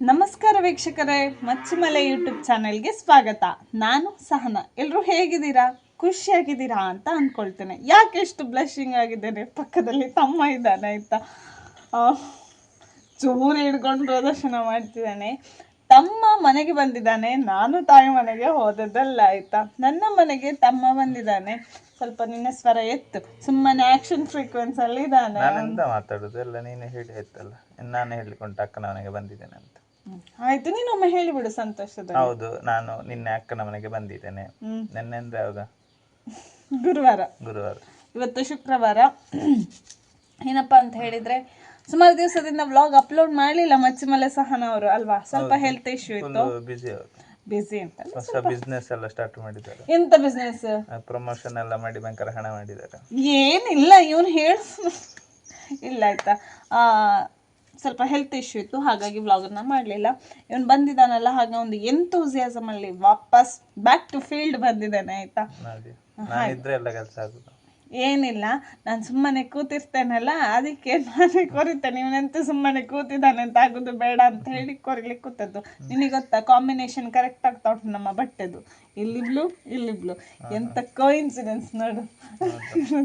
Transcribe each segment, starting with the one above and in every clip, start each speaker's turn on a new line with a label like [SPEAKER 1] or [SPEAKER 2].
[SPEAKER 1] ನಮಸ್ಕಾರ ವೀಕ್ಷಕರೇ ಮಚ್ಚಿಮಲೆ ಯೂಟ್ಯೂಬ್ ಚಾನೆಲ್ಗೆ ಸ್ವಾಗತ. ನಾನು ಸಹನ. ಎಲ್ಲರೂ ಹೇಗಿದ್ದೀರಾ? ಖುಷಿಯಾಗಿದ್ದೀರಾ ಅಂತ ಅಂದ್ಕೊಳ್ತೇನೆ ಯಾಕೆ ಎಷ್ಟು ಬ್ಲಶಿಂಗ್ ಆಗಿದ್ದೇನೆ? ಪಕ್ಕದಲ್ಲಿ ತಮ್ಮ ಇದ್ದಾನೆ ಆಯ್ತಾ ಚೂರು ಹಿಡ್ಕೊಂಡು ಪ್ರದರ್ಶನ ಮಾಡ್ತಿದ್ದಾನೆ. ತಮ್ಮ ಮನೆಗೆ ಬಂದಿದ್ದಾನೆ. ನಾನು ತಾಯಿ ಮನೆಗೆ ಹೋದದ್ದಲ್ಲ ಆಯ್ತಾ? ನನ್ನ ಮನೆಗೆ ತಮ್ಮ ಬಂದಿದ್ದಾನೆ. ಸ್ವಲ್ಪ ನಿನ್ನ ಸ್ವರ ಎತ್ತು. ಸುಮ್ಮನೆ ಆಕ್ಷನ್ ಫ್ರೀಕ್ವೆನ್ಸ್ ಅಲ್ಲಿ ಇದ್ದಾನೆ
[SPEAKER 2] ಮಾತಾಡೋದು? ಎಲ್ಲ ನೀನು ಹೇಳಿ ಆಯ್ತಲ್ಲ ನಾನು ಹೇಳಿಕೊಂಡು ಅಕ್ಕನ ಮನೆಗೆ ಬಂದಿದ್ದೇನೆ ಅಂತ.
[SPEAKER 1] ಆಯ್ತು ನೀನೊಮ್ಮೆ ಹೇಳಿಬಿಡು ಸಂತೋಷದ
[SPEAKER 2] ಹೌದು ನಾನು ನಿನ್ನೆ ಅಕ್ಕನ ಮನೆಗೆ ಬಂದಿದ್ದೇನೆ. ನಿನ್ನೆ ಅಂದ್ರೆ ಯಾವಾಗ?
[SPEAKER 1] ಗುರುವಾರ.
[SPEAKER 2] ಗುರುವಾರ.
[SPEAKER 1] ಇವತ್ತು ಶುಕ್ರವಾರ. ಏನಪ್ಪ ಅಂತ ಹೇಳಿದ್ರೆ ಸುಮಾರು ದಿವಸದಿಂದ ವ್ಲಾಗ್ ಅಪ್ಲೋಡ್ ಮಾಡಲಿಲ್ಲ ಮಚ್ಚಿಮಲೆ ಸಹನ ಅವರು ಅಲ್ವಾ? ಸ್ವಲ್ಪ ಹೆಲ್ತ್ ಇಶ್ಯೂ ಇತ್ತು.
[SPEAKER 2] ಬಿಜಿ ಬಿಸಿ
[SPEAKER 1] ಬಿಸಿ ಅಂತ.
[SPEAKER 2] ಹೊಸ ಬಿಸ್ನೆಸ್ ಎಲ್ಲ ಸ್ಟಾರ್ಟ್ ಮಾಡಿದ್ದಾರೆ.
[SPEAKER 1] ಎಂತ ಬಿಸ್ನೆಸ್
[SPEAKER 2] ಪ್ರಮೋಷನ್ ಎಲ್ಲ ಮಾಡಿ ಭಯಂಕರ ಹಣ ಮಾಡಿದ್ದಾರೆ.
[SPEAKER 1] ಏನಿಲ್ಲ ಇವನು ಹೇಳ ಇಲ್ಲ ಆಯ್ತಾ? ಆ, ಸ್ವಲ್ಪ ಹೆಲ್ತ್ ಇಶ್ಯೂ ಇತ್ತು ಹಾಗಾಗಿ ವ್ಲಾಗನ್ನ ಮಾಡಲಿಲ್ಲ. ಇವನು ಬಂದಿದ್ದಾನಲ್ಲ ಹಾಗೆ ಒಂದು ಎಂತೂಸಿಯಾಸಮ್ ಅಲ್ಲಿ ವಾಪಸ್ ಬ್ಯಾಕ್ ಟು ಫೀಲ್ಡ್ ಬಂದಿದ್ದಾನೆ ಆಯ್ತಾ? ಏನಿಲ್ಲ ನಾನು ಸುಮ್ಮನೆ ಕೂತಿರ್ತೇನಲ್ಲ ಅದಕ್ಕೆ ನಾನೇ ಕೊರಿತೇನೆ. ಇವನಂತೂ ಸುಮ್ಮನೆ ಕೂತಿದ್ದಾನೆ ಅಂತ ಆಗೋದು ಬೇಡ ಅಂತ ಹೇಳಿ ಕೊರಿಲಿಕ್ಕೆ ಕೂತದ್ದು. ನಿನಗೆ ಗೊತ್ತಾ ಕಾಂಬಿನೇಷನ್ ಕರೆಕ್ಟ್ ಆಗ್ತಾ ಉಂಟು ನಮ್ಮ ಬಟ್ಟೆದು. ಇಲ್ಲಿ ಬ್ಲೂ ಇಲ್ಲಿ ಬ್ಲೂ ಎಂತ ಕೋಇನ್ಸಿಡೆನ್ಸ್ ನೋಡು.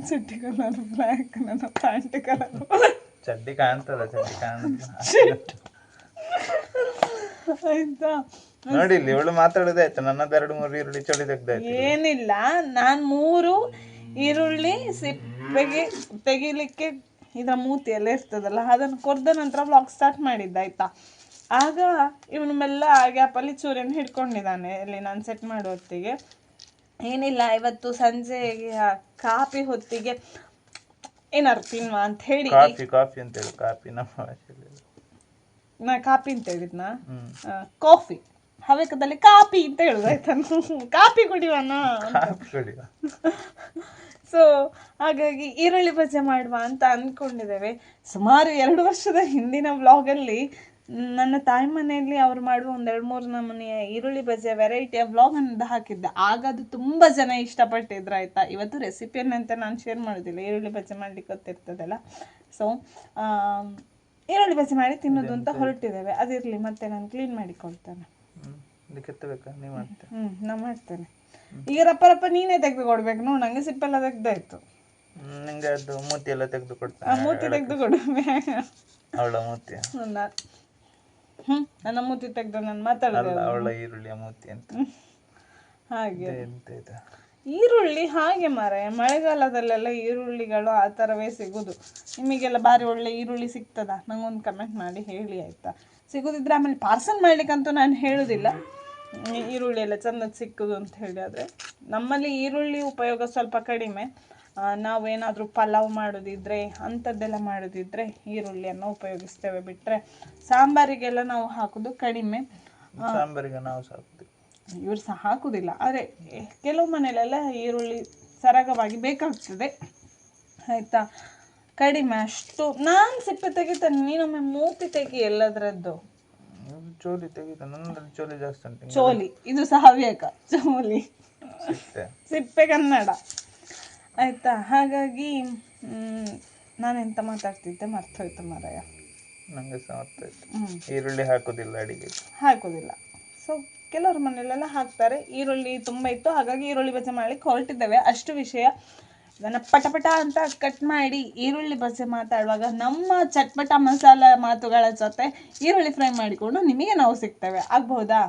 [SPEAKER 1] ಚುಟ್ಟಿ ಕಲರ್ ಬ್ಲ್ಯಾಕ್ ನನ್ನ ಪ್ಯಾಂಟ್ ಕಲರ್
[SPEAKER 2] ಚಡ್ಡಿ ಕಾಣ್ತದ ಚಡ್ಡಿ ಕಾಣ್ತದ.
[SPEAKER 1] ಆಯ್ತಾ?
[SPEAKER 2] ನೋಡಿ ಇಲ್ಲಿ ಇವಳು ಮಾತಾಡೋದೇ ಆಯ್ತು. ನನ್ನದು ಎರಡು ಮೂರು ಈರುಳ್ಳಿ ಚಳಿ ತೆಗ್ದಾಯ್ತು.
[SPEAKER 1] ಏನಿಲ್ಲ ನಾನು ಮೂರು ಈರುಳ್ಳಿ ಸಿಪ್ಪೆಗೆ ತೆಗಿಲಿಕ್ಕೆ ಇದರ ಮೂತಿ ಎಲ್ಲ ಇರ್ತದಲ್ಲ ಅದನ್ನು ಕೊರ್ದ ನಂತರ ವ್ಲಾಗ್ ಸ್ಟಾರ್ಟ್ ಮಾಡಿದ್ದ ಆಯ್ತಾ? ಆಗ ಇವನು ಮೆಲ್ಲ ಗ್ಯಾಪಲ್ಲಿ ಚೂರಿಯನ್ನು ಹಿಡ್ಕೊಂಡಿದ್ದಾನೆ ಇಲ್ಲಿ ನಾನು ಸೆಟ್ ಮಾಡೋ ಹೊತ್ತಿಗೆ. ಏನಿಲ್ಲ ಇವತ್ತು ಸಂಜೆಗೆ ಕಾಪಿ ಕಾಫಿ ಹೊತ್ತಿಗೆ ಏನಾರು ತಿನ್ನುವ ಅಂತ ಹೇಳಿ.
[SPEAKER 2] ಕಾಫಿ ಕಾಫಿ ಅಂತ ಹೇಳಿ. ಕಾಫಿ ನಮ್ಮ ಭಾಷೆಯಲ್ಲಿ
[SPEAKER 1] ನಾ ಕಾಫಿ ಅಂತ ಹೇಳಿದ್ನಾ? ಕಾಫಿ. ಹವ್ಯಕದಲ್ಲಿ ಕಾಫಿ ಅಂತ ಹೇಳುದು ಆಯ್ತಾ? ಕಾಫಿ ಕುಡಿವನಾ
[SPEAKER 2] ಕಾಫಿ ಕುಡಿಯುವ.
[SPEAKER 1] ಸೊ ಹಾಗಾಗಿ ಈರುಳ್ಳಿ ಬಜೆ ಮಾಡುವ ಅಂತ ಅಂದ್ಕೊಂಡಿದ್ದೇವೆ ಸುಮಾರು ಎರಡು ವರ್ಷದ ಹಿಂದಿನ ವ್ಲಾಗಲ್ಲಿ ನನ್ನ ತಾಯಿ ಮನೆಯಲ್ಲಿ ಅವ್ರು ಮಾಡುವ ಒಂದು ಎರಡು ಮೂರು ನಮೂನೆಯ ಈರುಳ್ಳಿ ಬಜ್ಜೆ ವೆರೈಟಿಯ ವ್ಲಾಗ್ ಅನ್ನೋದು ಹಾಕಿದ್ದೆ. ಆಗ ಅದು ತುಂಬ ಜನ ಇಷ್ಟಪಟ್ಟಿದ್ರು ಆಯಿತಾ? ಇವತ್ತು ರೆಸಿಪಿಯನ್ನಂತ ನಾನು ಶೇರ್ ಮಾಡೋದಿಲ್ಲ. ಈರುಳ್ಳಿ ಬಜೆ ಮಾಡ್ಲಿಕ್ಕೆ ಗೊತ್ತಿರ್ತದಲ್ಲ. ಸೊ ಈರುಳ್ಳಿ ಬಜೆ ಮಾಡಿ ತಿನ್ನೋದು ಅಂತ ಹೊರಟಿದ್ದೇವೆ. ಅದಿರಲಿ ಮತ್ತೆ ನಾನು ಕ್ಲೀನ್ ಮಾಡಿಕೊಳ್ತೇನೆ ಹ್ಞೂ ನಾ ಮಾಡ್ತೇನೆ. ಈಗ ರಪ್ಪ ರಪ್ಪ ನೀನೇ ತೆಗೆದು ಕೊಡ್ಬೇಕು ನೋಡು. ನಂಗೆ ಸಿಪ್ಪೆಲ್ಲ ತೆಗ್ದಾಯ್ತು.
[SPEAKER 2] ನಿಂಗೆ ಅದು ಮೂತಿ ಎಲ್ಲ ತೆಗೆದು
[SPEAKER 1] ಆ
[SPEAKER 2] ಕೊಡ್ತಾನೆ
[SPEAKER 1] ಮೂತಿ ತೆಗೆದು ಕೊಡು
[SPEAKER 2] ಅವಳ ಮೂತಿ.
[SPEAKER 1] ನನ್ನ ಮೂತಿ ತೆಗೆದು ನಾನು ಮಾತಾಡೋದು
[SPEAKER 2] ಅವಳ ಈರುಳ್ಳಿಯ ಮೂತಿ ಅಂತ.
[SPEAKER 1] ಹಾಗೆ. ಈರುಳ್ಳಿ ಹಾಗೆ ಮಾರಾಯ ಮಳೆಗಾಲದಲ್ಲೆಲ್ಲ ಈರುಳ್ಳಿಗಳು ಆ ಥರವೇ ಸಿಗೋದು. ನಿಮಗೆಲ್ಲ ಭಾರಿ ಒಳ್ಳೆ ಈರುಳ್ಳಿ ಸಿಗ್ತದಾ? ನಂಗೊಂದು ಕಮೆಂಟ್ ಮಾಡಿ ಹೇಳಿ ಆಯಿತಾ? ಸಿಗೋದಿದ್ರೆ ಆಮೇಲೆ ಪಾರ್ಸಲ್ ಮಾಡ್ಲಿಕ್ಕಂತೂ ನಾನು ಹೇಳೋದಿಲ್ಲ. ಈರುಳ್ಳಿ ಎಲ್ಲ ಚೆನ್ನಾಗಿ ಸಿಕ್ಕುದು ಅಂತ ಹೇಳಿ ಆದರೆ ನಮ್ಮಲ್ಲಿ ಈರುಳ್ಳಿ ಉಪಯೋಗ ಸ್ವಲ್ಪ ಕಡಿಮೆ. ನಾವೇನಾದರೂ ಪಲಾವ್ ಮಾಡೋದಿದ್ರೆ ಅಂಥದ್ದೆಲ್ಲ ಮಾಡೋದಿದ್ರೆ ಈರುಳ್ಳಿಯನ್ನು ಉಪಯೋಗಿಸ್ತೇವೆ ಬಿಟ್ಟರೆ ಸಾಂಬಾರಿಗೆಲ್ಲ ನಾವು ಹಾಕೋದು ಕಡಿಮೆ.
[SPEAKER 2] ಸಾಂಬಾರಿಗೆ ನಾವು ಸಾಕ್ತೀವಿ
[SPEAKER 1] ಇವರು ಸಹ ಹಾಕುವುದಿಲ್ಲ ಆದರೆ ಕೆಲವು ಮನೆಯಲ್ಲೆಲ್ಲ ಈರುಳ್ಳಿ ಸರಾಗವಾಗಿ ಬೇಕಾಗ್ತದೆ. ಆಯಿತಾ? ಕಡಿಮೆ ಅಷ್ಟು. ನಾನು ಸಿಪ್ಪೆ ತೆಗಿತೇನೆ. ನೀನೊಮ್ಮೆ ಮೂತಿ ತೆಗಿ ಎಲ್ಲದರದ್ದು.
[SPEAKER 2] ಚೋಲಿ ತೆಗಿತ ನನ್ನಲ್ಲಿ ಚೋಲಿ ಜಾಸ್ತಿ ಉಂಟು
[SPEAKER 1] ಚೋಲಿ ಇದು ಸಹ ಹವ್ಯಕ ಚೋಲಿ. ಸಿಪ್ಪೆ. ಕನ್ನಡ. ಆಯ್ತಾ ಹಾಗಾಗಿ ನಾನು ನಾನೆಂತ ಮಾತಾಡ್ತಿದ್ದೆ ಮರ್ತೋಯ್ತು ಮಾರಾಯ.
[SPEAKER 2] ನಂಗೆ ಸಹ
[SPEAKER 1] ಮರ್ತೋಯ್ತು.
[SPEAKER 2] ಈರುಳ್ಳಿ ಹಾಕೋದಿಲ್ಲ ಅಡಿಗೆ
[SPEAKER 1] ಹಾಕೋದಿಲ್ಲ. ಸೊ ಕೆಲವ್ರ ಮನೆಯಲ್ಲೆಲ್ಲ ಹಾಕ್ತಾರೆ ಈರುಳ್ಳಿ ತುಂಬ ಇತ್ತು ಹಾಗಾಗಿ ಈರುಳ್ಳಿ ಬಜೆ ಮಾಡಲಿಕ್ಕೆ ಹೊರಟಿದ್ದೇವೆ. ಅಷ್ಟು ವಿಷಯ. ಇದನ್ನು ಪಟಪಟ ಅಂತ ಕಟ್ ಮಾಡಿ ಈರುಳ್ಳಿ ಬಸೆ ಮಾತಾಡುವಾಗ ನಮ್ಮ ಚಟ್ಪಟ ಮಸಾಲ ಮಾತುಗಳ ಜೊತೆ ಈರುಳ್ಳಿ ಫ್ರೈ ಮಾಡಿಕೊಂಡು ನಿಮಗೆ ನಾವು ಸಿಗ್ತೇವೆ. ಆಗ್ಬಹುದಾ?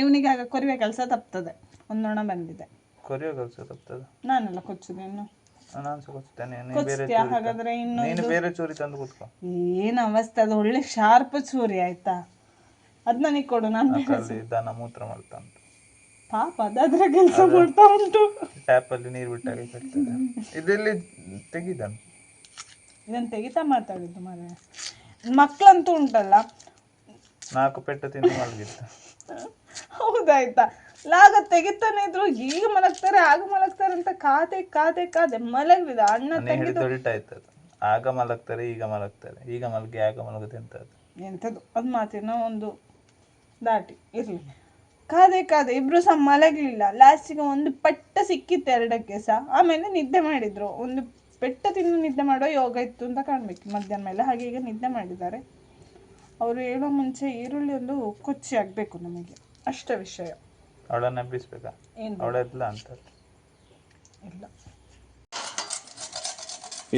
[SPEAKER 1] ಇವನಿಗೆ ಆಗ ಕೊರಿವೆ ಕೆಲಸ ತಪ್ತದೆ ಒಂದು ನೊಣ ಬಂದಿದೆ
[SPEAKER 2] ಕೊರಿಯೋ ಕೆಲಸ ತಪ್ತದೆ.
[SPEAKER 1] ನಾನೆಲ್ಲ ಕೊಚ್ಚುದು ಇನ್ನು ಹಾಗಾದ್ರೆ ಇನ್ನು
[SPEAKER 2] ನೀನು ಬೇರೆ ಚೂರಿ ತಂದು ಕೂತ್ಕೊ
[SPEAKER 1] ಏನು ಅವಸ್ಥೆ ಅದು ಒಳ್ಳೆ ಶಾರ್ಪ್ ಚೂರಿ ಆಯ್ತಾ ಅದ್ ನನಗೆ ಕೊಡು ನಾನು
[SPEAKER 2] ದನ ಮೂತ್ರ ಮಾಡ್ತಾ
[SPEAKER 1] ಪಾಪ ಅದಾದ್ರೆ ಕೆಲಸ ಮಾಡ್ತಾ ಉಂಟು.
[SPEAKER 2] ಟ್ಯಾಪಲ್ಲಿ ನೀರು ಬಿಟ್ಟಾಗ ಕಟ್ತದೆ ಇದೆಲ್ಲಿ ತೆಗಿದನು
[SPEAKER 1] ಇದನ್ನ ತೆಗಿತಾ ಮಾತಾಡಿದ್ದು ಮನೆ ಮಕ್ಕಳಂತೂ ಉಂಟಲ್ಲ?
[SPEAKER 2] ನಾಲ್ಕು ಪೆಟ್ಟು ತಿಂದು ಮಲಗಿತ್ತು
[SPEAKER 1] ಹೌದಾಯ್ತಾ? ಲಾಗ ತೆಗಿತಾನೆ ಇದ್ರು ಈಗ ಮಲಗ್ತಾರೆ ಆಗ ಮಲಗ್ತಾರೆ ಅಂತ ಕಾದೆ ಕಾದೆ ಕಾದೆ ಮಲಗಿದ ಅಣ್ಣ
[SPEAKER 2] ತೆಗೆದು ಹಿಡಿದು ಅದು. ಆಗ ಮಲಗ್ತಾರೆ ಈಗ ಮಲಗ್ತಾರೆ. ಈಗ ಮಲಗಿ ಆಗ ಮಲಗುತ್ತೆ ಅಂತ ಅದು.
[SPEAKER 1] ಎಂಥದ್ದು ಅದು ಮಾತಿನ ಒಂದು ದಾಟಿ. ಇರ್ಲಿ. ಕಾದೆ ಕಾದೆ ಇಬ್ರು ಸಹ ಮಲಗಲಿಲ್ಲ. ಲಾಸ್ಟಿಗೆ ಒಂದು ಪಟ್ಟ ಸಿಕ್ಕಿತ್ತು ಎರಡಕ್ಕೆ ಸಹ. ಆಮೇಲೆ ನಿದ್ದೆ ಮಾಡಿದ್ರು. ಒಂದು ಪೆಟ್ಟ ತಿಂದು ನಿದ್ದೆ ಮಾಡೋ ಯೋಗ ಇತ್ತು ಅಂತ ಕಾಣ್ಬೇಕು. ಮಧ್ಯಾಹ್ನ ಮೇಲೆ ಹಾಗೆ ಈಗ ನಿದ್ದೆ ಮಾಡಿದ್ದಾರೆ. ಅವರು ಹೇಳೋ ಮುಂಚೆ ಈರುಳ್ಳಿ ಒಂದು ಕೊಚ್ಚಿ ಆಗಬೇಕು ನಮಗೆ. ಅಷ್ಟ ವಿಷಯ.
[SPEAKER 2] ಅವಳನ್ನ ಎಬ್ಬಿಸ್ಬೇಕಾ
[SPEAKER 1] ಏನು?
[SPEAKER 2] ಅವಳೆಲ್ಲ ಅಂತ.
[SPEAKER 1] ಇಲ್ಲ.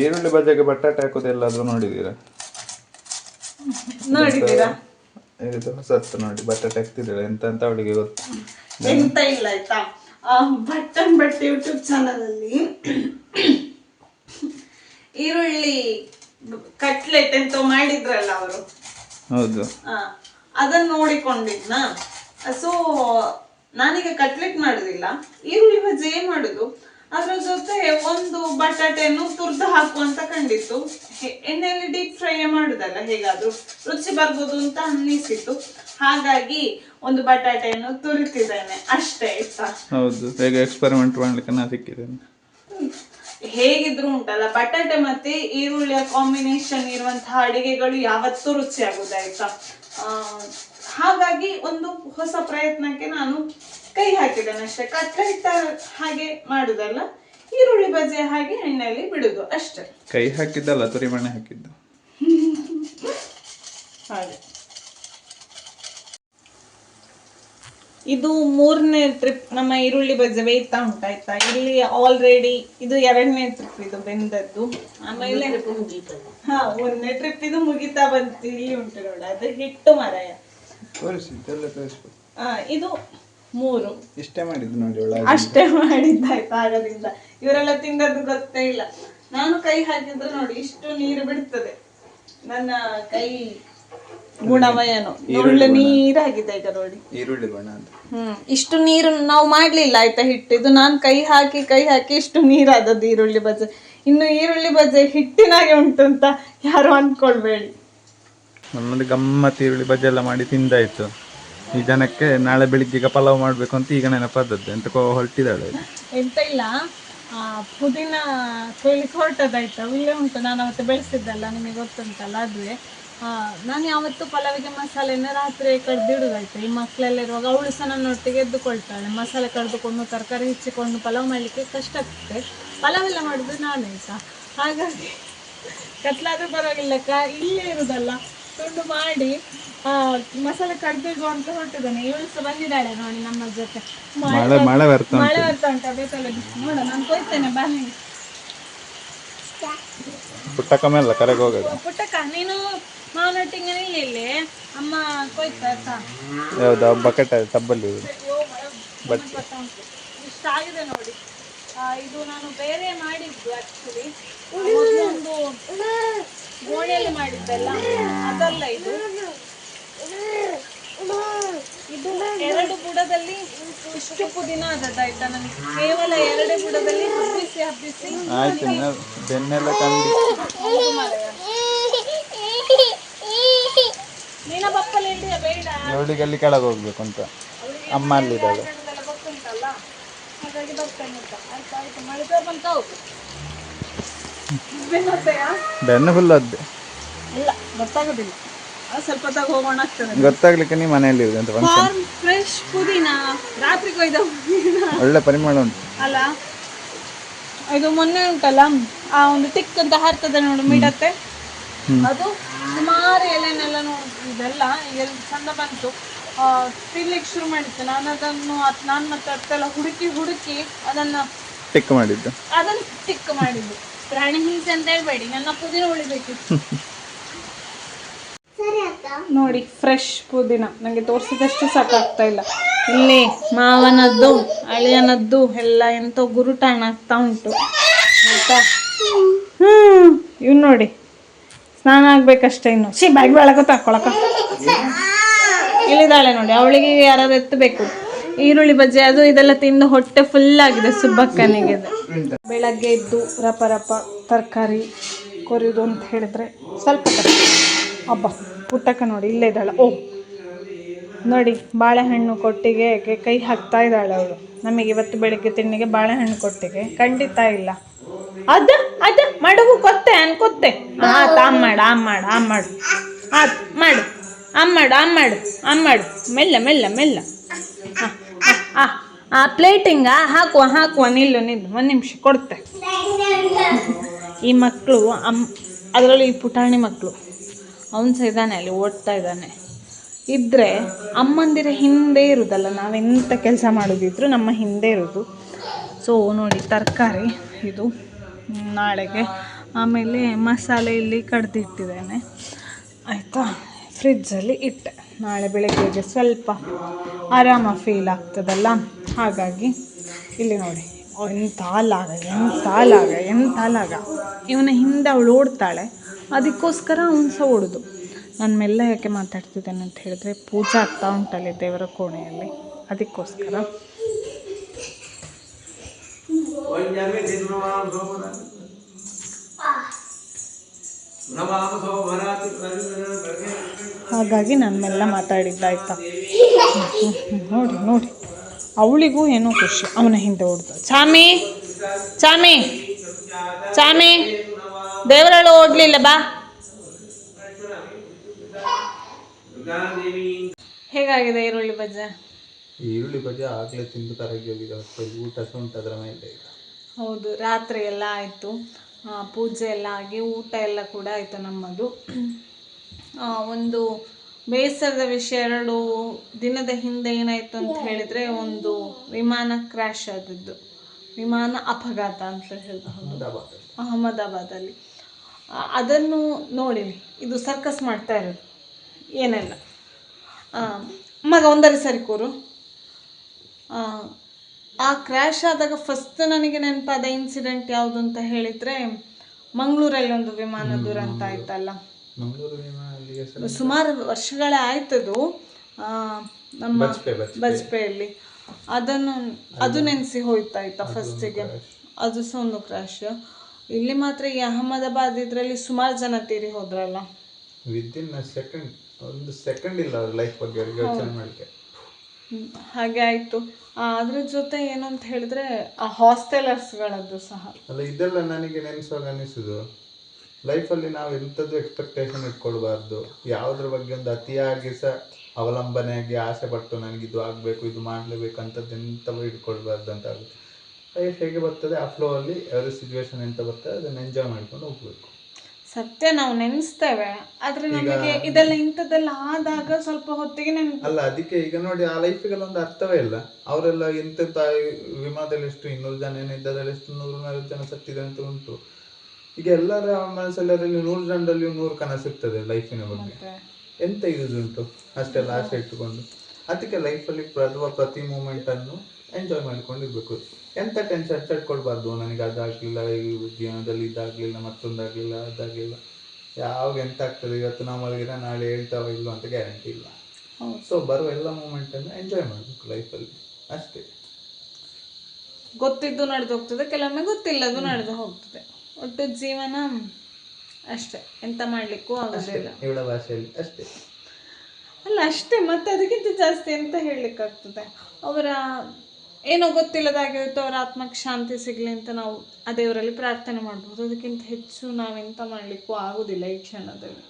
[SPEAKER 2] ಈರುಳ್ಳಿ ಬಜೆಗೆ ಬಟಾಟೆ ಹಾಕೋದೆಲ್ಲಾದ್ರೂ ನೋಡಿದೀರಾ
[SPEAKER 1] ನೋಡಿದ್ದೀರಾ?
[SPEAKER 2] ಇದು ಸತ್ತು ನೋಡಿ ಬಟ್ಟೆ ತೆಗ್ತಿದ್ದಾಳೆ ಎಂತ ಅಂತ ಅವಳಿಗೆ ಗೊತ್ತು?
[SPEAKER 1] ಎಂತ ಇಲ್ಲ ಆಯ್ತಾ? ಆ, ಬಟ್ಟನ್ ಬಟ್ಟೆ ಯೂಟ್ಯೂಬ್ ಚಾನಲ್ ಅಲ್ಲಿ ಈರುಳ್ಳಿ ಕಟ್ಲೆಟ್ ಎಂತ ಮಾಡಿದ್ರಲ್ಲ ಅವರು.
[SPEAKER 2] ಹೌದು.
[SPEAKER 1] ಅದನ್ನ ನೋಡಿಕೊಂಡಿದ್ನ? ಸೊ ನಾನೀಗ ಕಟ್ಲೆಟ್ ಮಾಡುದಿಲ್ಲ. ಈರುಳ್ಳಿ ಬಜ್ಜಿ ಏನ್ ಮಾಡುದು? ಅದ್ರ ಜೊತೆ ಒಂದು ಬಟಾಟೆಯನ್ನು ತುರ್ದು ಹಾಕು ಅಂತ ಕಂಡಿತ್ತು ಎಣ್ಣೆಯಲ್ಲಿ ಡೀಪ್ ಫ್ರೈ ಮಾಡುದಲ್ಲ ಹೇಗಾದ್ರೂ ರುಚಿ ಬರ್ಬೋದು ಅಂತ ಅನ್ನಿಸಿತ್ತು ಹಾಗಾಗಿ ಒಂದು ಬಟಾಟೆಯನ್ನು ತುರಿತಿದ್ದೇನೆ ಅಷ್ಟೇ ಆಯ್ತಾ?
[SPEAKER 2] ಹೌದು ಹೇಗೆ ಎಕ್ಸ್ಪೆರಿಮೆಂಟ್ ಮಾಡ್ಲಿಕ್ಕೆ ಸಿಕ್ಕಿದ್ದೇನೆ.
[SPEAKER 1] ಹೇಗಿದ್ರು ಉಂಟಲ್ಲ ಬಟಾಟೆ ಮತ್ತೆ ಈರುಳ್ಳಿಯ ಕಾಂಬಿನೇಷನ್ ಇರುವಂತಹ ಅಡಿಗೆಗಳು ಯಾವತ್ತೂ ರುಚಿ ಆಗುದಾಯ್ತಾ ಆ, ಹಾಗಾಗಿ ಒಂದು ಹೊಸ ಪ್ರಯತ್ನಕ್ಕೆ ನಾನು ಕೈ ಹಾಕಿದನಷ್ಟೇ ಅಷ್ಟೇ ಕಟ್ಲೆಟ್ ಹಾಗೆ ಮಾಡುದಲ್ಲ ಈರುಳ್ಳಿ ಬಜೆ ಹಾಗೆ ಎಣ್ಣೆಯಲ್ಲಿ ಬಿಡುದು ಅಷ್ಟೇ.
[SPEAKER 2] ಕೈ ಹಾಕಿದ್ದಲ್ಲ ತುರಿಮಣೆ ಹಾಕಿದ್ದು.
[SPEAKER 1] ಹಾಗೆ. ಇದು ಮೂರನೇ ಟ್ರಿಪ್ ನಮ್ಮ ಈರುಳ್ಳಿ ಬಜೆ ಬೇಯ್ತಾ ಉಂಟಾಯ್ತಾ? ಇಲ್ಲಿ ಆಲ್ರೆಡಿ ಇದು ಎರಡನೇ ಟ್ರಿಪ್ ಇದು ಬೆಂದದ್ದು. ಆಮೇಲೆ ಹಾ ಒಂದನೇ ಟ್ರಿಪ್ ಇದು ಮುಗಿತಾ ಬಂತು. ಇಲ್ಲಿ ಉಂಟು ನೋಡ ಅದು ಹಿಟ್ಟು ಮರಯ ಇದು ಮೂರು.
[SPEAKER 2] ಇಷ್ಟೇ ಮಾಡಿದ್ದು ನೋಡಿ ಅಷ್ಟೇ
[SPEAKER 1] ಅಷ್ಟೇ ಮಾಡಿದ್ದಾಯ್ತು ಆಗದಿಂದ ಇವರೆಲ್ಲ ತಿಂದದ್ದು ಗೊತ್ತೇ ಇಲ್ಲ. ನಾನು ಕೈ ಹಾಕಿದ್ರೆ ನೋಡಿ ಇಷ್ಟು ನೀರು ಬಿಡ್ತದೆ. ನನ್ನ ಕೈ ಗುಣಮಯನು. ಒಳ್ಳೆ ನೀರಾಗಿದೆ ಈಗ ನೋಡಿ.
[SPEAKER 2] ಈರುಳ್ಳಿ ಬಣ್ಣ ಅಂತ.
[SPEAKER 1] ಹ್ಮ್ ಇಷ್ಟು ನೀರು ನಾವು ಮಾಡ್ಲಿಲ್ಲ ಆಯ್ತಾ ಹಿಟ್ಟು. ಇದು ನಾನು ಕೈ ಹಾಕಿ ಕೈ ಹಾಕಿ ಇಷ್ಟು ನೀರಾದದ್ದು ಈರುಳ್ಳಿ ಬಜೆ ಇನ್ನು ಈರುಳ್ಳಿ ಬಜೆ ಹಿಟ್ಟಿನಾಗೆ ಉಂಟು ಅಂತ ಯಾರು ಅನ್ಕೊಳ್ಬೇಡಿ
[SPEAKER 2] ನಮ್ಮದು ಗಮ್ಮತ್ ಈರುಳ್ಳಿ ಬಜ್ಜೆ ಎಲ್ಲ ಮಾಡಿ ತಿಂದಾಯ್ತು. ಈ ಜನಕ್ಕೆ ನಾಳೆ ಬೆಳಿಗ್ಗೆ ಈಗ ಪಲಾವ್ ಮಾಡ್ಬೇಕು ಅಂತ ಈಗ ನೆನಪಾದದ್ದು. ಎಂತ ಹೊರಟಿದ್ದಾಳೆ.
[SPEAKER 1] ಎಂತ ಇಲ್ಲ. ಪುದೀನ ಕೊಯ್ಲಿಕ್ಕೆ ಹೊರಟದಾಯ್ತಾ ಇಲ್ಲೇ ಉಂಟು. ನಾನು ಅವತ್ತು ಬೆಳೆಸಿದ್ದಲ್ಲ, ನಿಮಗೆ ಗೊತ್ತುಂಟಲ್ಲ ಅದುವೆ. ನಾನು ಯಾವತ್ತು ಪಲಾವಿಗೆ ಮಸಾಲೆನ ರಾತ್ರಿ ಕಡ್ದಿಡುದಾಯ್ತು. ಈ ಮಕ್ಕಳೆಲ್ಲ ಇರುವಾಗ ಅವಳು ಸಹ ನನ್ನೊಟ್ಟಿಗೆ ಎದ್ದುಕೊಳ್ತಾಳೆ. ಮಸಾಲೆ ಕಡ್ದುಕೊಂಡು ತರಕಾರಿ ಹೆಚ್ಚಿಕೊಂಡು ಪಲಾವ್ ಮಾಡಲಿಕ್ಕೆ ಕಷ್ಟ ಆಗ್ತದೆ. ಪಲಾವ್ ಎಲ್ಲ ಮಾಡೋದು ನಾನೇ ಸಹ ಹಾಗಾಗಿ ಕತ್ಲಾದ್ರೂ ಪರವಾಗಿಲ್ಲ. ಕ, ಇಲ್ಲೇ ಇರುದಲ್ಲ. ತುಂಡು ಮಾಡಿ ಮಸಾಲೆ ಕಡ್ದಿಡುವ ಅಂತ ಹೊರಟಿದ್ದಾನೆ ಇವಳು ಸಹ ಬಂದಿದ್ದಾಳೆ ನೋಡಿ ನಮ್ಮ ಜೊತೆ.
[SPEAKER 2] ಮಳೆ ಮಳೆ ಬರ್ತಾ
[SPEAKER 1] ಮಳೆ ಬರ್ತಾ ಉಂಟ ಬೇಕಲ್ಲ. ನೋಡ ನಾನು ಕೊಯ್ತೇನೆ ಬನ್ನಿ
[SPEAKER 2] ಪುಟ್ಟಕ್ಕ ಮೇಲೆ ಕರೆಗೆ ಹೋಗೋದು.
[SPEAKER 1] ಪುಟ್ಟಕ್ಕ ನೀನು ಮಾವನೊಟ್ಟಿಗೆ ಇಲ್ಲಿ? ಅಮ್ಮ ಕೊಯ್ತಾ
[SPEAKER 2] ಯಾವ್ದು ಬಕೆಟ್ ತಬ್ಬಲ್ಲಿ
[SPEAKER 1] ಇಷ್ಟ ಆಗಿದೆ ನೋಡಿ. ಆ, ಇದು ನಾನು ಬೇರೆ ಮಾಡಿದ್ದು ಆಕ್ಚುಲಿ ಒಂದು ಗೋಣಿಯಲ್ಲಿ ಮಾಡಿದ್ದಲ್ಲ. ಅದಲ್ಲ ಇದು. ಇದು ಎರಡು ಬುಡದಲ್ಲಿ ಇಷ್ಟು ಪುದೀನ ಆದದ್ದಾಯ್ತಾ ನನಗೆ ಕೇವಲ ಎರಡು ಬುಡದಲ್ಲಿ ಹಬ್ಬಿಸಿ ಹಬ್ಬಿಸಿ.
[SPEAKER 2] ಆಯ್ತು ಬೆನ್ನೆಲ್ಲ ಕಂಡು
[SPEAKER 1] ಹೌದು ಮಾರಾಯ. ನೀನ ಬಪ್ಪಲ್ಲಿ ಇದ್ದೀಯ ಬೇಡ.
[SPEAKER 2] ಅವಳಿಗೆ ಅಲ್ಲಿ ಕೆಳಗೆ ಹೋಗ್ಬೇಕು ಅಂತ ಅಮ್ಮ ಅಲ್ಲಿದ್ದಾಳೆ
[SPEAKER 1] ಗೊತ್ತುಂಟಲ್ಲ ಹಾಗಾಗಿ ಬರ್ತೇನೆ ಅಂತ. ಆಯ್ತು ಆಯ್ತು ಮಳೆ ಬಂತ ಹೋಗು.
[SPEAKER 2] ಬೆನ್ನು ಫುಲ್ ಅದ್ದೆ.
[SPEAKER 1] ಇಲ್ಲ ಗೊತ್ತಾಗೋದಿಲ್ಲ. ಸ್ವಲ್ಪ ತಗ ಹೋಗೋಣ ಆಗ್ತದೆ
[SPEAKER 2] ಗೊತ್ತಾಗ್ಲಿಕ್ಕೆ ನೀವು ಮನೆಯಲ್ಲಿ ಇರುದು ಅಂತ ಫಂಕ್ಷನ್
[SPEAKER 1] ಫಾರ್ಮ್ ಫ್ರೆಶ್ ಪುದೀನ ರಾತ್ರಿ ಕೊಯ್ದ ಪುದೀನ.
[SPEAKER 2] ಒಳ್ಳೆ ಪರಿಮಳ ಉಂಟು.
[SPEAKER 1] ಅಲ್ಲ ಇದು ಮೊನ್ನೆ ಉಂಟಲ್ಲ ಆ ಒಂದು ಟಿಕ್ ಅಂತ ಹಾರ್ತದೆ ನೋಡು ಮಿಡತ್ತೆ. ಅದು ಸುಮಾರು ಎಲೆನೆಲ್ಲ ನೋಡಿ ಇದೆಲ್ಲ ಎಲ್ಲಿ ಚಂದ ಬಂತು. ಆ, ತಿನ್ಲಿಕ್ಕೆ ಶುರು ಮಾಡಿತ್ತು ನಾನು ಅದನ್ನು ಅತ್- ನಾನು ಮತ್ತೆ ಅತ್ತೆಲ್ಲ ಹುಡುಕಿ ಹುಡುಕಿ ಅದನ್ನ
[SPEAKER 2] ಟಿಕ್ ಮಾಡಿದ್ದು.
[SPEAKER 1] ಅದನ್ನ ಟಿಕ್ ಮಾಡಿದ್ದು. ಪ್ರಾಣಿ ಹಿಂಸೆ ಅಂತ ಹೇಳ್ಬೇಡಿ ನನ್ನ ಪುದೀನ ಉಳಿಬೇಕಿತ್ತು ನೋಡಿ ಫ್ರೆಶ್ ಪುದೀನ. ನನಗೆ ತೋರಿಸಿದಷ್ಟು ಸಾಕಾಗ್ತಾ ಇಲ್ಲ. ಇಲ್ಲಿ ಮಾವನದ್ದು, ಅಳಿಯನದ್ದು ಎಲ್ಲ ಎಂತೋ ಗುರುಟಾಣ ಆಗ್ತಾ ಉಂಟು. ಆಯ್ತಾ? ಹ್ಮ್ ಇವ್ ನೋಡಿ. ಸ್ನಾನ ಆಗ್ಬೇಕಷ್ಟೇ ಇನ್ನು. ಸಿ ಬ್ಯಾಗ್ ಬೆಳಕ ತಕೊಳಕ ಇಲ್ಲಿದ್ದಾಳೆ ನೋಡಿ, ಅವಳಿಗೆ ಯಾರಾದ್ರು ಎತ್ತಬೇಕು. ಈರುಳ್ಳಿ ಬಜ್ಜಿ, ಅದು ಇದೆಲ್ಲ ತಿಂದು ಹೊಟ್ಟೆ ಫುಲ್ ಆಗಿದೆ ಸುಬ್ಬಕ್ಕನಿಗೆ. ಬೆಳಗ್ಗೆ ಎದ್ದು ರಪ ರಪ ತರಕಾರಿ ಕೊರಿಯೋದು ಅಂತ ಹೇಳಿದ್ರೆ ಸ್ವಲ್ಪ ಹಬ್ಬ ಪುಟ್ಟಕ್ಕ ನೋಡಿ, ಇಲ್ಲೇ ಇದ್ದಾಳೆ. ಓ, ನೋಡಿ, ಬಾಳೆಹಣ್ಣು ಕೊಟ್ಟಿಗೆ ಕೈ ಹಾಕ್ತಾ ಇದ್ದಾಳೆ ಅವಳು. ನಮಗೆ ಇವತ್ತು ಬೆಳಿಗ್ಗೆ ತಿಂಡಿಗೆ ಬಾಳೆಹಣ್ಣು ಕೊಟ್ಟಿಗೆ. ಖಂಡಿತ ಇಲ್ಲ. ಅದ ಅದ ಮಡಗು ಕೊತ್ತೆ ಅನ್ಕೊತ್ತೆ ಆತ, ಆಮ್ ಮಾಡು ಆಮ್ ಮಾಡು ಆಮ್ ಮಾಡು. ಆತ್, ಮಾಡು, ಆಮ್ ಮಾಡು ಆಮ್ ಮಾಡು ಆಮ್ ಮಾಡು. ಮೆಲ್ಲ ಮೆಲ್ಲ ಮೆಲ್ಲ. ಆ ಪ್ಲೇಟಿಂಗ ಹಾಕುವ ಹಾಕುವ, ನಿಲ್ಲು ನಿಲ್ಲು. ಒಂದು ನಿಮಿಷ ಕೊಡ್ತೆ. ಈ ಮಕ್ಕಳು ಅಮ್, ಅದರಲ್ಲಿ ಈ ಪುಟಾಣಿ ಮಕ್ಕಳು ಅವನು ಸಹ ಇದ್ದಾನೆ ಅಲ್ಲಿ ಓಡ್ತಾ ಇದ್ದಾನೆ. ಇದ್ದರೆ ಅಮ್ಮಂದಿರ ಹಿಂದೆ ಇರೋದಲ್ಲ ನಾವೆಂಥ ಕೆಲಸ ಮಾಡೋದಿದ್ರು ನಮ್ಮ ಹಿಂದೆ ಇರೋದು. ಸೊ ನೋಡಿ, ತರಕಾರಿ ಇದು. ನಾಳೆಗೆ ಆಮೇಲೆ ಮಸಾಲೆ ಇಲ್ಲಿ ಕಡ್ದಿಟ್ಟಿದ್ದೇನೆ. ಆಯಿತಾ? ಫ್ರಿಜ್ಜಲ್ಲಿ ಇಟ್ಟೆ. ನಾಳೆ ಬೆಳಗ್ಗೆಗೆ ಸ್ವಲ್ಪ ಆರಾಮ ಫೀಲ್ ಆಗ್ತದಲ್ಲ? ಹಾಗಾಗಿ ಇಲ್ಲಿ ನೋಡಿ ಎಂಥ ಲಾಗ ಎಂಥ ಲಾಗ ಎಂಥ ಲಾಗ. ಇವನ ಹಿಂದೆ ಅವಳು ಓಡ್ತಾಳೆ. ಅದಕ್ಕೋಸ್ಕರ ಅವನು ಸಹ ಹೊಡೆದು ನಾನು ಮೆಲ್ಲ ಯಾಕೆ ಮಾತಾಡ್ತಿದ್ದೇನೆ ಅಂತ ಹೇಳಿದ್ರೆ ಪೂಜೆ ಆಗ್ತಾ ಉಂಟಲ್ಲಿ ದೇವರ ಕೋಣೆಯಲ್ಲಿ. ಅದಕ್ಕೋಸ್ಕರ. ಹಾಗಾಗಿ ನಾನು ಮೆಲ್ಲ ಮಾತಾಡಿದ್ದಾಯ್ತಾ? ನೋಡಿ ನೋಡಿ. ಅವಳಿಗೂ ಏನೋ ಖುಷಿ. ಅವನ ಹಿಂದೆ ಹೊಡೆದು ಚಾಮಿ ಚಾಮಿ ಚಾಮಿ. ದೇವರಳು ಓಡ್ಲಿಲ್ಲ ಬಾ. ಹೇಗಾಗಿದೆ ಈರುಳ್ಳಿ ಬಜ್ಜೆ?
[SPEAKER 2] ಈರುಳ್ಳಿ ಬಜ್ಜ ಆಗಲೇ ತಿಂದು ಕರಗಿ ಹೋಗಿದೆ ಊಟ ಸುಂಟ ಅದರ ಮೇಲೆ
[SPEAKER 1] ಹೌದು ರಾತ್ರಿ ಎಲ್ಲ ಆಯಿತು. ಪೂಜೆ ಎಲ್ಲ ಆಗಿ ಊಟ ಎಲ್ಲ ಕೂಡ ಆಯಿತು ನಮ್ಮದು. ಒಂದು ಬೇಸರದ ವಿಷಯ ಎರಡು ದಿನದ ಹಿಂದೆ ಏನಾಯಿತು ಅಂತ ಹೇಳಿದರೆ ಒಂದು ವಿಮಾನ ಕ್ರ್ಯಾಶ್ ಆದದ್ದು. ವಿಮಾನ ಅಪಘಾತ ಅಂತ ಹೇಳಬಹುದು.
[SPEAKER 2] ಅಹಮದಾಬಾದ್
[SPEAKER 1] ಅಹಮದಾಬಾದಲ್ಲಿ ಅದನ್ನು ನೋಡಿ ಇದು ಸರ್ಕಸ್ ಮಾಡ್ತಾ ಇರೋದು. ಏನೆಲ್ಲ? ಮಗ ಒಂದರ ಸರಿ ಕೂರು. ಆ, ಆ ಕ್ರ್ಯಾಶ್ ಆದಾಗ ಫಸ್ಟ್ ನನಗೆ ನೆನಪಾದ ಇನ್ಸಿಡೆಂಟ್ ಯಾವುದು ಅಂತ ಹೇಳಿದರೆ ಮಂಗಳೂರಲ್ಲಿ ಒಂದು ವಿಮಾನ ದುರಂತ ಆಯ್ತಲ್ಲ? ಸುಮಾರು ವರ್ಷಗಳೇ ಆಯ್ತದು. ನಮ್ಮ
[SPEAKER 2] ಬಜ್ಪೆ ಬಜ್ಪೆ.
[SPEAKER 1] ಬಜ್ಪೆಯಲ್ಲಿ. ಅದನ್ನು ಅದು ನೆನೆಸಿ ಹೋಯ್ತಾಯ್ತಾ ಫಸ್ಟಿಗೆ ಅದು ಸಹ ಒಂದು ಕ್ರಾಶ್ ಇಲ್ಲಿ ಮಾತ್ರ ಈ ಅಹಮದಾಬಾದ್ ಇದರಲ್ಲಿ ಸುಮಾರು ಜನ ತೀರಿ ಹೋದ್ರಲ್ಲ.
[SPEAKER 2] ವಿದಿನ್ ಸೆಕೆಂಡ್ ಒಂದು ಸೆಕೆಂಡ್ ಇಲ್ಲ ಅವ್ರ ಲೈಫ್ ಬಗ್ಗೆ ಅವ್ರಿಗೆ ಯೋಚನೆ ಮಾಡಲಿಕ್ಕೆ.
[SPEAKER 1] ಹಾಗೆ ಆಯಿತು. ಅದ್ರ ಜೊತೆ ಏನು ಅಂತ ಹೇಳಿದ್ರೆ ಆ ಹಾಸ್ಟೆಲರ್ಸ್ಗಳದ್ದು ಸಹ.
[SPEAKER 2] ಅಲ್ಲ ಇದೆಲ್ಲ ನನಗೆ ನೆನೆಸುವಾಗ ಅನಿಸುದು ಲೈಫಲ್ಲಿ ನಾವು ಎಂಥದ್ದು ಎಕ್ಸ್ಪೆಕ್ಟೇಷನ್ ಇಟ್ಕೊಳ್ಬಾರ್ದು ಯಾವುದ್ರ ಬಗ್ಗೆ ಒಂದು ಅತಿಯಾಗಿ ಸಹ ಅವಲಂಬನೆಯಾಗಿ ಆಸೆ ಪಟ್ಟು ನನಗೆ ಇದು ಆಗಬೇಕು ಇದು ಮಾಡಲೇಬೇಕು ಅಂತದ್ದು ಎಂಥವು ಇಟ್ಕೊಳ್ಬಾರ್ದು ಅಂತ ಆಗುತ್ತೆ. ಲೈಫ್ ಹೇಗೆ ಬರ್ತದೆ ಆ ಫ್ಲೋ ಅಲ್ಲಿ ಯಾವ್ದು ಸಿಚುವೇಶನ್ ಎಂತ ಬರ್ತದೆ ಅದನ್ನ ಎಂಜಾಯ್ ಮಾಡ್ಕೊಂಡು ಹೋಗ್ಬೇಕು.
[SPEAKER 1] ಸತ್ಯ ನಾವು ನೆನೆಸ್ತೇವೆ ಆದ್ರೆ ನಮಗೆ ಇದೆಲ್ಲ ಇಂಥದ್ದೆಲ್ಲ ಆದಾಗ ಸ್ವಲ್ಪ ಹೊತ್ತಿಗೆ ನೆನ್
[SPEAKER 2] ಅಲ್ಲ ಅದಕ್ಕೆ ಈಗ ನೋಡಿ ಆ ಲೈಫಿಗೆಲ್ಲ ಒಂದು ಅರ್ಥವೇ ಇಲ್ಲ. ಅವರೆಲ್ಲ ಎಂತೆಂತ ವಿಮಾದಲ್ಲಿ ಎಷ್ಟು ಇನ್ನೂರು ಜನ ಏನೋ ಇದ್ದದ್ರಲ್ಲಿ ಎಷ್ಟು ನೂರು ನಲ್ವತ್ತು ಜನ ಸತ್ತಿದೆ ಅಂತ ಉಂಟು. ಈಗ ಎಲ್ಲರ ಮನಸ್ಸಲ್ಲಿ ಅದರಲ್ಲಿ ನೂರು ಜನರಲ್ಲಿ ನೂರು ಕನಸು ಇರ್ತದೆ ಲೈಫಿನ ಬಗ್ಗೆ. ಎಂತ ಯೂಸ್ ಉಂಟು? ಅಷ್ಟೆಲ್ಲ ಆಸೆ ಇಟ್ಟುಕೊಂಡು. ಅದಕ್ಕೆ ಲೈಫಲ್ಲಿ ಪ್ರತಿ ಮೂಮೆಂಟ್ ಅನ್ನು ಎಂಜಾಯ್ ಮಾಡ್ಕೊಂಡು ಇರ್ಬೇಕು ಎಂತ ಟೆನ್ಷನ್ ತಡ್ಕೊಳ್ಬಾರ್ದು ನನಗೆ ಅದಾಗಲಿಲ್ಲ ಈ ಜೀವನದಲ್ಲಿ ಇದಾಗಲಿಲ್ಲ ಮತ್ತೊಂದಾಗಲಿಲ್ಲ ಅದಾಗಲಿಲ್ಲ. ಯಾವಾಗ ಎಂತ ಆಗ್ತದೆ? ಇವತ್ತು ನಾವು ಮಲಗಿದ ನಾಳೆ ಹೇಳ್ತಾವ ಇಲ್ಲ ಅಂತ ಗ್ಯಾರಂಟಿ ಇಲ್ಲ.
[SPEAKER 1] ಹೌದು.
[SPEAKER 2] ಸೊ ಬರುವ ಎಲ್ಲ ಮೂಮೆಂಟನ್ನು ಎಂಜಾಯ್ ಮಾಡಬೇಕು ಲೈಫಲ್ಲಿ ಅಷ್ಟೇ.
[SPEAKER 1] ಗೊತ್ತಿದ್ದು ನಡೆದು ಹೋಗ್ತದೆ ಕೆಲವೊಮ್ಮೆ ಗೊತ್ತಿಲ್ಲದು ನಡೆದು ಹೋಗ್ತದೆ. ಒಟ್ಟು ಜೀವನ ಅಷ್ಟೇ. ಎಂತ ಮಾಡ್ಲಿಕ್ಕೂ ಆಗೋದಿಲ್ಲ
[SPEAKER 2] ಇವಳ ಭಾಷೆಯಲ್ಲಿ ಅಷ್ಟೇ.
[SPEAKER 1] ಅಲ್ಲ ಅಷ್ಟೇ. ಮತ್ತೆ ಅದಕ್ಕಿಂತ ಜಾಸ್ತಿ ಎಂತ ಹೇಳಲಿಕ್ಕಾಗ್ತದೆ? ಅವರ ಏನೋ ಗೊತ್ತಿಲ್ಲದಾಗಿರುತ್ತೆ ಅವ್ರ ಆತ್ಮಕ್ಕೆ ಶಾಂತಿ ಸಿಗಲಿ ಅಂತ ನಾವು ಆ ದೇವರಲ್ಲಿ ಪ್ರಾರ್ಥನೆ ಮಾಡ್ಬೋದು. ಅದಕ್ಕಿಂತ ಹೆಚ್ಚು ನಾವೆಂತ ಮಾಡಲಿಕ್ಕೂ ಆಗೋದಿಲ್ಲ ಈ ಕ್ಷಣದಲ್ಲಿ.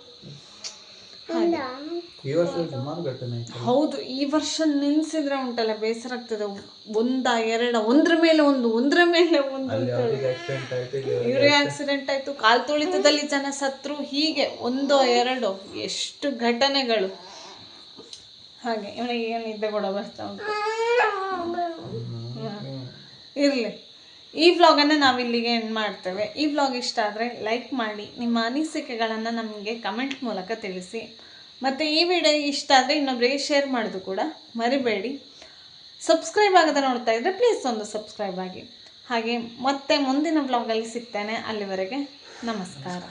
[SPEAKER 1] ಹೌದು ಈ ವರ್ಷ ನೆನ್ಸಿದ್ರೆ ಉಂಟಲ್ಲ ಬೇಸರ ಆಗ್ತದೆ. ಒಂದ ಎರಡ ಒಂದ್ರ ಮೇಲೆ ಒಂದು ಒಂದ್ರ ಮೇಲೆ ಒಂದು
[SPEAKER 2] ಅಲ್ಲಿ ಆಕ್ಸಿಡೆಂಟ್ ಆಯ್ತು ಇಲ್ಲಿ
[SPEAKER 1] ಇವ್ರಿಗೆ ಆಕ್ಸಿಡೆಂಟ್ ಆಯ್ತು. ಕಾಲ್ ತುಳಿತದಲ್ಲಿ ಜನ ಸತ್ರು ಹೀಗೆ ಒಂದೋ ಎರಡೋ ಎಷ್ಟು ಘಟನೆಗಳು. ಹಾಗೆ ಇವನಿಗೆ ಏನು ನಿದ್ದೆ ಕೂಡ ಬರ್ತಾ ಉಂಟು. ಇರಲಿ. ಈ ವ್ಲಾಗನ್ನು ನಾವು ಇಲ್ಲಿಗೆ ಎಂಡ್ ಮಾಡ್ತೇವೆ. ಈ ವ್ಲಾಗ್ ಇಷ್ಟ ಆದರೆ ಲೈಕ್ ಮಾಡಿ, ನಿಮ್ಮ ಅನಿಸಿಕೆಗಳನ್ನು ನಮಗೆ ಕಮೆಂಟ್ ಮೂಲಕ ತಿಳಿಸಿ. ಮತ್ತು ಈ ವಿಡಿಯೋ ಇಷ್ಟ ಆದರೆ ಇನ್ನೊಬ್ಬರಿಗೆ ಶೇರ್ ಮಾಡೋದು ಕೂಡ ಮರಿಬೇಡಿ. ಸಬ್ಸ್ಕ್ರೈಬ್ ಆಗದೆ ನೋಡ್ತಾ ಇದ್ದರೆ ಪ್ಲೀಸ್ ಒಂದು ಸಬ್ಸ್ಕ್ರೈಬ್ ಆಗಿ. ಹಾಗೆ ಮತ್ತೆ ಮುಂದಿನ ವ್ಲಾಗಲ್ಲಿ ಸಿಗ್ತೇನೆ. ಅಲ್ಲಿವರೆಗೆ ನಮಸ್ಕಾರ.